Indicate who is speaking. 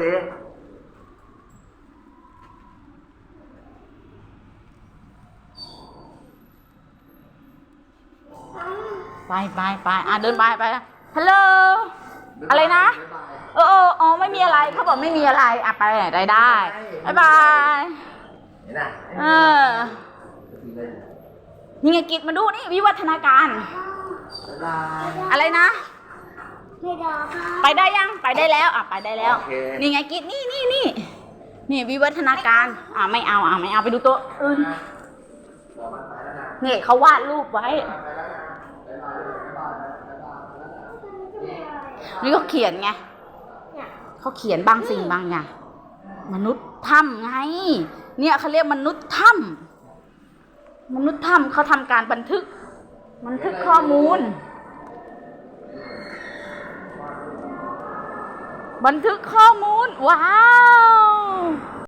Speaker 1: สิ
Speaker 2: ไปไปไปอะเดินไปไปฮัลโหลอะไรนะเออเอออ๋อไม่มีอะไรเขาบอกไม่มีอะไรอะไปไหนได้ได้บายบาย
Speaker 1: เห็นไหม
Speaker 2: เออนี่ไงกิจมาดูนี่วิวัฒนาการ
Speaker 1: บ๊ายบาย
Speaker 2: อะไรนะ
Speaker 3: ไม่รอค่ะ
Speaker 2: ไปได้ยังไปได้แล้วอะไปได้แล้ว
Speaker 1: โอเค
Speaker 2: นี่ไงกิจนี่นี่นี่นี่วิวัฒนาการอะไม่เอาอะไม่เอาไปดูตัวอื่น
Speaker 1: เรามาไปแล้วนะ
Speaker 2: นี่เขาวาดรูปไว้
Speaker 1: ไปแล้วนะบ๊ายบายบ๊ายบายบ๊ายบายบ๊ายบาย
Speaker 2: นี่เขาเขียนไง
Speaker 3: เนี่ย
Speaker 2: เขาเขียนบางสิ่งบางอย่างมนุษย์ถ้ำไง เนี่ยเขาเรียกมนุษย์ถ้ำมนุษย์ถ้ำเขาทำการบันทึก บันทึกข้อมูล บันทึกข้อมูล ว้า